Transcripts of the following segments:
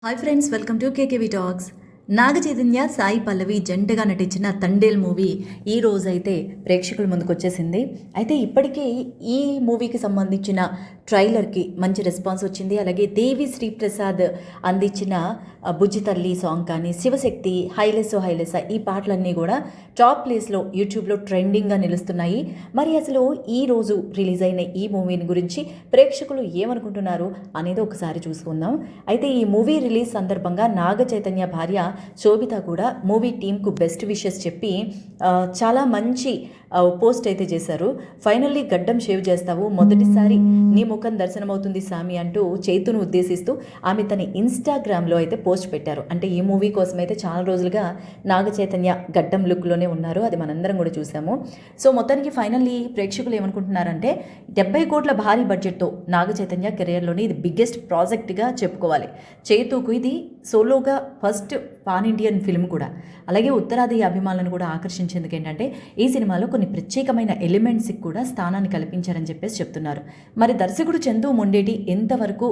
Hi friends, welcome to KKV Talks. నాగ చైతన్య సాయి పల్లవి జంటగా నటించిన Thandel movie ఈ రోజైతే ప్రేక్షకుల ముందుకు వచ్చేసింది. అయితే ఇప్పటికే ఈ మూవీకి సంబంధించిన ట్రైలర్కి మంచి రెస్పాన్స్ వచ్చింది. అలాగే దేవి శ్రీప్రసాద్ అందించిన బుజ్జి తల్లి సాంగ్ కానీ శివశక్తి హైలెస్ హైలెస్ ఈ పాటలన్నీ కూడా టాప్ ప్లేస్లో యూట్యూబ్లో ట్రెండింగ్గా నిలుస్తున్నాయి. మరి అసలు ఈ రోజు రిలీజ్ అయిన ఈ మూవీని గురించి ప్రేక్షకులు ఏమనుకుంటున్నారు అనేది ఒకసారి చూసుకుందాం. అయితే ఈ మూవీ రిలీజ్ సందర్భంగా నాగ చైతన్య భార్య శోభిత కూడా మూవీ టీంకు బెస్ట్ విషెస్ చెప్పి చాలా మంచి పోస్ట్ అయితే చేశారు. ఫైనల్లీ గడ్డం షేవ్ చేస్తావు. మొదటిసారి నీ ముఖం దర్శనమవుతుంది సామి అంటూ చైతును ఉద్దేశిస్తూ ఆమె తన ఇన్స్టాగ్రామ్లో అయితే పోస్ట్ పెట్టారు. అంటే ఈ మూవీ కోసం అయితే చాలా రోజులుగా నాగ చైతన్య గడ్డం లుక్లోనే ఉన్నారు. అది మనందరం కూడా చూసాము. సో మొత్తానికి ఫైనల్లీ ప్రేక్షకులు ఏమనుకుంటున్నారంటే డెబ్బై కోట్ల భారీ బడ్జెట్తో నాగ చైతన్య కెరియర్లోని ఇది బిగ్గెస్ట్ ప్రాజెక్ట్గా చెప్పుకోవాలి. చేతుకు ఇది సోలోగా ఫస్ట్ పాన్ ఇండియన్ ఫిల్మ్ కూడా. అలాగే ఉత్తరాది అభిమానులను కూడా ఆకర్షించేందుకు ఏంటంటే ఈ సినిమాలో కొన్ని ప్రత్యేకమైన ఎలిమెంట్స్కి కూడా స్థానాన్ని కల్పించారని చెప్పేసి చెప్తున్నారు. మరి దర్శకుడు చందు మొండేటి ఎంతవరకు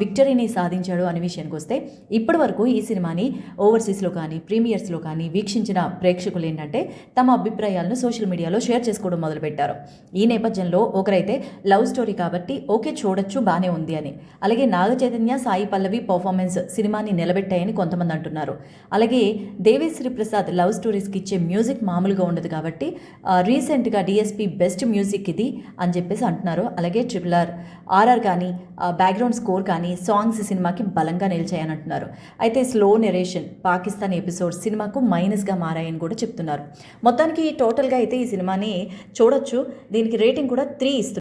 విక్టరీని సాధించాడు అనే విషయానికి వస్తే ఇప్పటి వరకు ఈ సినిమాని ఓవర్సీస్లో కానీ ప్రీమియర్స్లో కానీ వీక్షించిన ప్రేక్షకులు ఏంటంటే తమ అభిప్రాయాలను సోషల్ మీడియాలో షేర్ చేసుకోవడం మొదలుపెట్టారు. ఈ నేపథ్యంలో ఒకరైతే లవ్ స్టోరీ కాబట్టి ఓకే చూడొచ్చు బాగానే ఉంది అని. అలాగే నాగ చైతన్య సాయి పల్లవి పర్ఫార్మెన్స్ సినిమాని నిలబెట్టాయని కొంతమంది అంటున్నారు. అలాగే దేవేశ్వరి ప్రసాద్ లవ్ స్టోరీస్కి ఇచ్చే మ్యూజిక్ మామూలుగా ఉండదు కాబట్టి రీసెంట్గా డిఎస్పి బెస్ట్ మ్యూజిక్ ఇది అని చెప్పేసి అంటున్నారు. అలాగే ట్రిపుల్ ఆర్ ఆర్ఆర్ కానీ బ్యాక్గ్రౌండ్ స్కోర్ కానీ సాంగ్స్ సినిమాకి బలంగా నిలిచాయని అంటున్నారు. అయితే స్లో నెరేషన్ పాకిస్తాన్ ఎపిసోడ్ సినిమాకు మైనస్గా మారాయని కూడా చెప్తున్నారు. మొత్తానికి టోటల్గా అయితే ఈ సినిమాని చూడొచ్చు. దీనికి రేటింగ్ కూడా త్రీ ఇస్తుంది